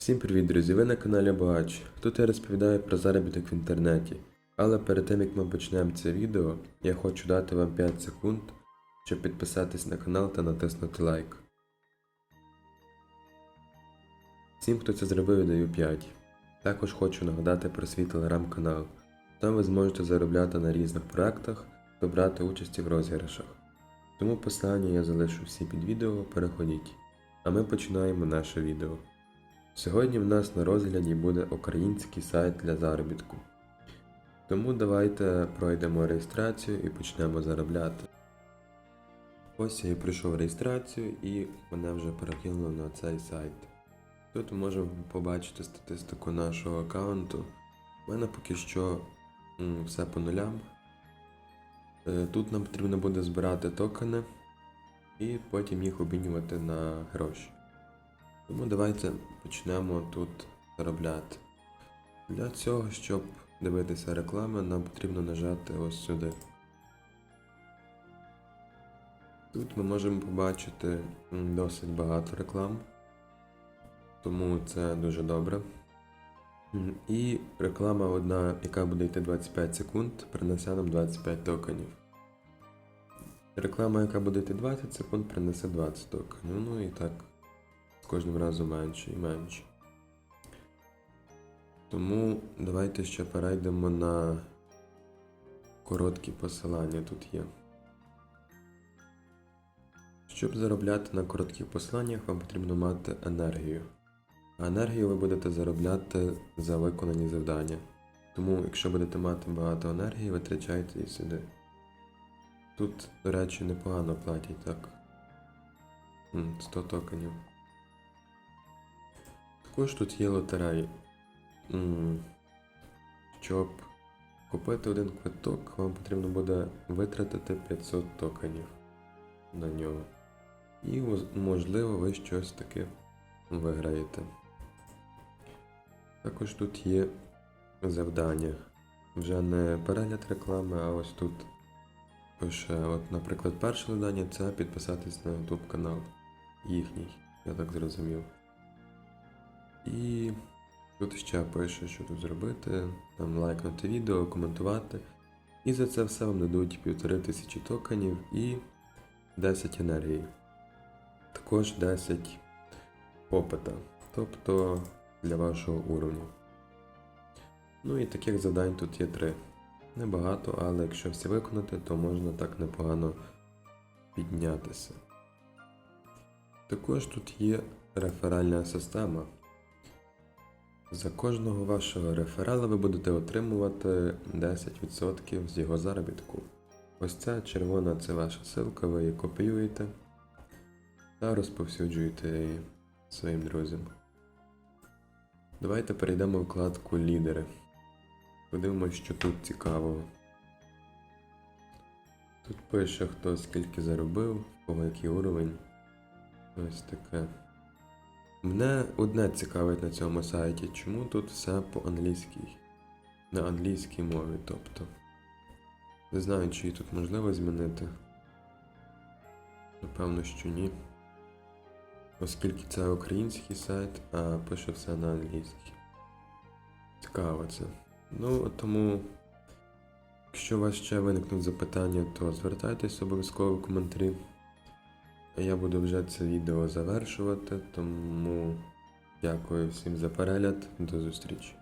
Всім привіт, друзі! Ви на каналі Багач. Тут я розповідаю про заробіток в інтернеті. Але перед тим як ми почнемо це відео, я хочу дати вам 5 секунд, щоб підписатись на канал та натиснути лайк. Всім, хто це зробив, я даю 5. Також хочу нагадати про свій телеграм-канал. Там ви зможете заробляти на різних проектах та брати участь в розіграшах. Тому посилання я залишу всі під відео, переходіть. А ми починаємо наше відео. Сьогодні в нас на розгляді буде український сайт для заробітку. Тому давайте пройдемо реєстрацію і почнемо заробляти. Ось я і пройшов реєстрацію і мене вже перекинуло на цей сайт. Тут ми можемо побачити статистику нашого аккаунту. У мене поки що все по нулям. Е, Тут нам потрібно буде збирати токени і потім їх обмінювати на гроші. Тому давайте почнемо тут заробляти. Для цього, щоб дивитися реклами, нам потрібно нажати ось сюди. Тут ми можемо побачити досить багато реклам, тому це дуже добре. І реклама одна, яка буде йти 25 секунд, принесе нам 25 токенів. Реклама, яка буде йти 20 секунд, принесе 20 токенів. Ну і так кожним разом менше і менше. Тому давайте ще перейдемо на короткі посилання тут є. Щоб заробляти на коротких посиланнях, вам потрібно мати енергію. А енергію ви будете заробляти за виконані завдання. Тому, якщо будете мати багато енергії, витрачайте її сюди. Тут, до речі, непогано платять, так? 100 токенів. Також тут є лотереї. Щоб купити один квиток, вам потрібно буде витратити 500 токенів на нього. І можливо ви щось таке виграєте. Також тут є завдання. Вже не перегляд реклами, а ось тут пише, от, наприклад, перше завдання це підписатись на YouTube канал їхній, я так зрозумів. І тут ще пише, що тут зробити, там лайкнути відео, коментувати. І за це все вам дадуть півтори тисячі токенів і 10 енергії. Також 10 опита, тобто для вашого уровню. Ну і таких завдань тут є три. Небагато, але якщо всі виконати, то можна так непогано піднятися. Також тут є реферальна система. За кожного вашого реферала ви будете отримувати 10% з його заробітку. Ось ця червона це ваша ссылка, ви її копіюєте та розповсюджуєте її своїм друзям. Давайте перейдемо в вкладку Лідери. Подивимось, що тут цікавого. Тут пише, хто скільки заробив, кого який уровень. Ось таке. Мене одне цікавить на цьому сайті, чому тут все по-англійській. На англійській мові, тобто. Не знаю, чи її тут можливо змінити. Напевно, що ні. Оскільки це український сайт, а пише все на англійській. Цікаво це. Ну, тому, якщо у вас ще виникнуть запитання, то звертайтесь обов'язково в коментарі. Я буду вже це відео завершувати, тому дякую всім за перегляд. До зустрічі.